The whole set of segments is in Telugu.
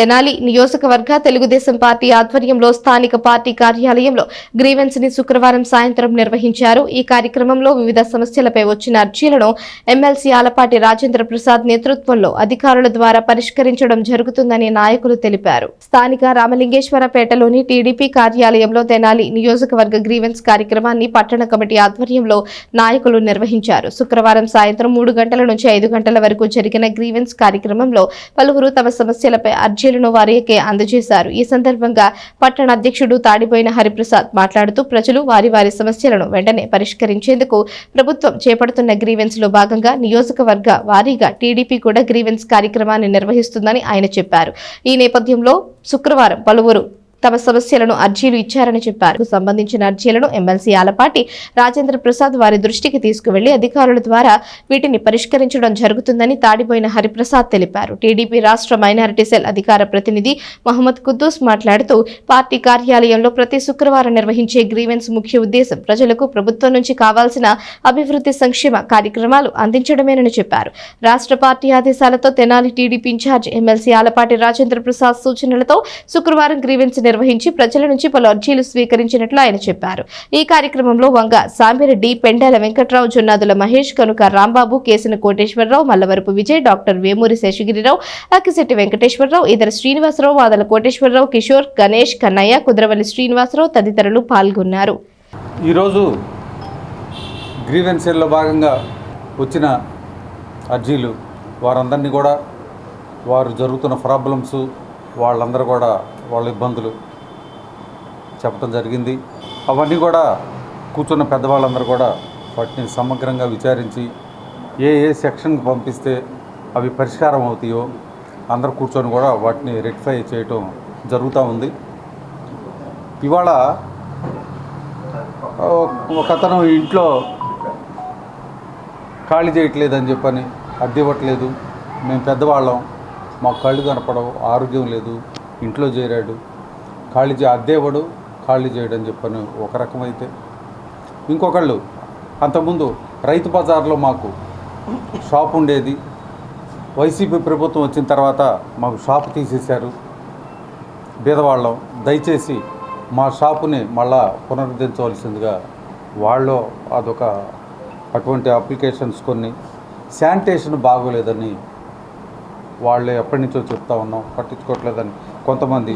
తెనాలి నియోజకవర్గ తెలుగుదేశం పార్టీ ఆధ్వర్యంలో స్థానిక పార్టీ కార్యాలయంలో గ్రీవెన్స్ని శుక్రవారం సాయంత్రం నిర్వహించారు. ఈ కార్యక్రమంలో వివిధ సమస్యలపై వచ్చిన అర్జీలను ఎమ్మెల్సీ ఆలపాటి రాజేంద్ర ప్రసాద్ నేతృత్వంలో అధికారుల ద్వారా పరిష్కరించడం జరుగుతుందని నాయకులు తెలిపారు. స్థానిక రామలింగేశ్వరపేటలోని టీడీపీ కార్యాలయంలో తెనాలి నియోజకవర్గ గ్రీవెన్స్ కార్యక్రమాన్ని పట్టణ కమిటీ ఆధ్వర్యంలో నాయకులు నిర్వహించారు. శుక్రవారం సాయంత్రం మూడు గంటల నుంచి ఐదు గంటల వరకు జరిగిన గ్రీవెన్స్ కార్యక్రమంలో పలువురు తమ సమస్యలపై అర్జీ అర్జీలను వారికి అందజేశారు. ఈ సందర్భంగా పట్టణ అధ్యక్షుడు తాడిపోయిన హరిప్రసాద్ మాట్లాడుతూ ప్రజలు వారి వారి సమస్యలను వెంటనే పరిష్కరించేందుకు ప్రభుత్వం చేపడుతున్న గ్రీవెన్స్లో భాగంగా నియోజకవర్గ వారీగా టీడీపీ కూడా గ్రీవెన్స్ కార్యక్రమాన్ని నిర్వహిస్తుందని ఆయన చెప్పారు. ఈ నేపథ్యంలో శుక్రవారం పలువురు తమ సమస్యలను అర్జీలు ఇచ్చారని చెప్పారు. సంబంధించిన అర్జీలను ఎమ్మెల్సీ ఆలపాటి రాజేంద్ర ప్రసాద్ వారి దృష్టికి తీసుకువెళ్ళి అధికారుల ద్వారా వీటిని పరిష్కరించడం జరుగుతుందని తాడిపోయిన హరిప్రసాద్ తెలిపారు. టీడీపీ రాష్ట్ర మైనారిటీ సెల్ అధికార ప్రతినిధి మహమ్మద్ కుద్దూస్ మాట్లాడుతూ పార్టీ కార్యాలయంలో ప్రతి శుక్రవారం నిర్వహించే గ్రీవెన్స్ ముఖ్య ఉద్దేశం ప్రజలకు ప్రభుత్వం నుంచి కావాల్సిన అభివృద్ధి సంక్షేమ కార్యక్రమాలు అందించడమేనని చెప్పారు. రాష్ట్ర పార్టీ ఆదేశాలతో Tenali TDP incharge MLC Alapati Rajendra Prasad సూచనలతో శుక్రవారం గ్రీవెన్స్ నిర్వహించి ప్రజల నుంచి పలు అర్జీలు స్వీకరించినట్లు ఆయన చెప్పారు. ఈ కార్యక్రమంలో వంగ సాంబిరెడ్డి పెండాల వెంకట్రావు జొన్నాదుల మహేష్ కనుక రాంబాబు కేసిన కోటేశ్వరరావు మల్లవరపు విజయ్ డాక్టర్ వేమూరి శేషగిరిరావు అక్కిశెట్టి వెంకటేశ్వరరావు ఇతర శ్రీనివాసరావు వాదల కోటేశ్వరరావు కిషోర్ గణేష్ కన్నయ్య కుదరవల్లి శ్రీనివాసరావు తదితరులు పాల్గొన్నారు. ఈరోజు గ్రీవెన్సీల్లో భాగంగా వచ్చిన అర్జీలు వారందరినీ కూడా వారు జరుగుతున్న ప్రాబ్లమ్స్ వాళ్ళందరూ కూడా వాళ్ళ ఇబ్బందులు చెప్పడం జరిగింది. అవన్నీ కూడా కూర్చున్న పెద్దవాళ్ళందరూ కూడా వాటిని సమగ్రంగా విచారించి ఏ ఏ సెక్షన్కి పంపిస్తే అవి పరిష్కారం అవుతాయో అందరూ కూర్చొని కూడా వాటిని రెక్టిఫై చేయటం జరుగుతూ ఉంది. ఇవాళ ఒక అతను ఇంట్లో ఖాళీ చేయట్లేదని చెప్పని అద్దె ఇవ్వట్లేదు మేము పెద్దవాళ్ళం మాకు కళ్ళు కనపడవు ఆరోగ్యం లేదు. ఇంట్లో చేరాడు. ఖాళీ చే అద్దేవాడు ఖాళీ చేయడం చెప్పని ఒక రకమైతే. ఇంకొకళ్ళు అంతకుముందు రైతు బజార్లో మాకు షాప్ ఉండేది. వైసీపీ ప్రభుత్వం వచ్చిన తర్వాత మాకు షాప్ తీసేశారు. బీదవాళ్ళం. దయచేసి మా షాపుని మళ్ళా పునరుద్ధరించవలసిందిగా వాళ్ళు అదొక అటువంటి అప్లికేషన్స్ కొన్ని. శానిటేషన్ బాగోలేదని వాళ్ళు ఎప్పటి నుంచో చెప్తా ఉన్నాం. పట్టించుకోవట్లేదని. కొంతమంది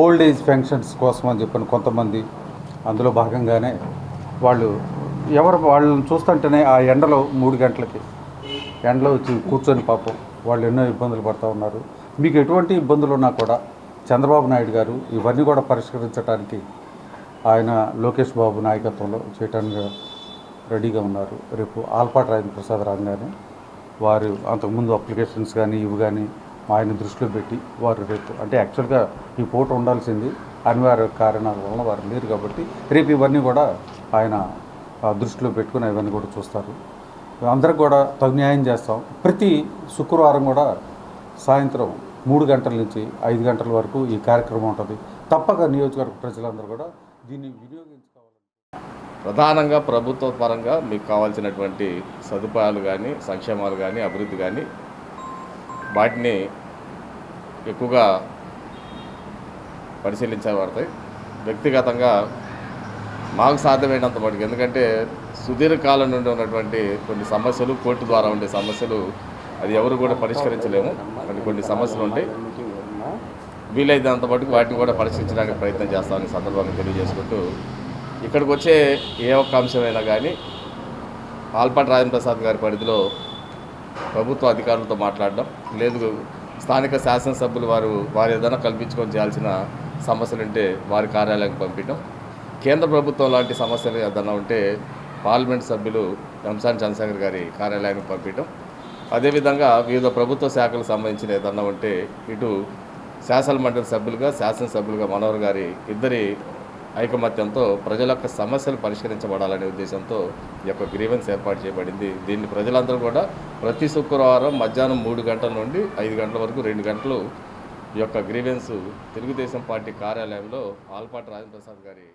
ఓల్డ్ ఏజ్ పెన్షన్స్ కోసం అని చెప్పిన కొంతమంది అందులో భాగంగానే వాళ్ళు ఎవరు వాళ్ళని చూస్తుంటేనే ఆ ఎండలో మూడు గంటలకి ఎండలో వచ్చి కూర్చొని పాపం వాళ్ళు ఎన్నో ఇబ్బందులు పడుతూ ఉన్నారు. మీకు ఎటువంటి ఇబ్బందులు ఉన్నా కూడా చంద్రబాబు నాయుడు గారు ఇవన్నీ కూడా పరిష్కరించడానికి ఆయన లోకేష్ బాబు నాయకత్వంలో చేయటానికి రెడీగా ఉన్నారు. రేపు ఆల్పాటి రాజేంద్ర ప్రసాద్ రాగానే వారు అంతకుముందు అప్లికేషన్స్ కానీ ఇవి కానీ ఆయన దృష్టిలో పెట్టి వారు రేపు అంటే యాక్చువల్గా ఈ పూట ఉండాల్సింది అనివార్య కారణాల వలన వారు లేరు కాబట్టి రేపు ఇవన్నీ కూడా ఆయన ఆ, దృష్టిలో పెట్టుకుని ఇవన్నీ కూడా చూస్తారు. అందరికి కూడా తగు న్యాయం చేస్తాం. ప్రతి శుక్రవారం కూడా సాయంత్రం మూడు గంటల నుంచి ఐదు గంటల వరకు ఈ కార్యక్రమం ఉంటుంది. తప్పక నియోజకవర్గ ప్రజలందరూ కూడా దీన్ని వినియోగించుకోవాలి. ప్రధానంగా ప్రభుత్వ పరంగా మీకు కావాల్సినటువంటి సదుపాయాలు కానీ సంక్షేమాలు కానీ అభివృద్ధి కానీ వాటిని ఎక్కువగా పరిశీలించబడతాయి వ్యక్తిగతంగా మాకు సాధ్యమైనంత మటుకు. ఎందుకంటే సుదీర్ఘకాలం నుండి ఉన్నటువంటి కొన్ని సమస్యలు కోర్టు ద్వారా ఉండే సమస్యలు అది ఎవరు కూడా పరిష్కరించలేము. కొన్ని కొన్ని సమస్యలు ఉంటాయి వీలైనంత మటుకు వాటిని కూడా పరిష్కరించడానికి ప్రయత్నం చేస్తామని సందర్భంగా తెలియజేసుకుంటూ ఇక్కడికి వచ్చే ఏ ఒక్క అంశమైనా కానీ ఆల్పాటి రాజేంద్ర ప్రసాద్ గారి పరిధిలో ప్రభుత్వ అధికారులతో మాట్లాడడం లేదు స్థానిక శాసనసభ్యులు వారు వారు ఏదైనా కల్పించుకొని చేయాల్సిన సమస్యలు ఉంటే వారి కార్యాలయానికి పంపించడం. కేంద్ర ప్రభుత్వం లాంటి సమస్యలు ఏదైనా ఉంటే పార్లమెంట్ సభ్యులు రంసాన్ చంద్రశేఖర్ గారి కార్యాలయానికి పంపించడం. అదేవిధంగా వివిధ ప్రభుత్వ శాఖలకు సంబంధించిన ఏదన్నా ఉంటే ఇటు శాసన మండలి సభ్యులుగా శాసనసభ్యులుగా మనోహర్ గారి ఇద్దరి ఐకమత్యంతో ప్రజల యొక్క సమస్యలు పరిష్కరించబడాలనే ఉద్దేశంతో ఈ యొక్క గ్రీవెన్స్ ఏర్పాటు చేయబడింది. దీన్ని ప్రజలందరూ కూడా ప్రతి శుక్రవారం మధ్యాహ్నం మూడు గంటల నుండి ఐదు గంటల వరకు రెండు గంటలు ఈ యొక్క గ్రీవెన్స్ తెలుగుదేశం పార్టీ కార్యాలయంలో ఆల్పాటి రాజేంద్ర ప్రసాద్ గారి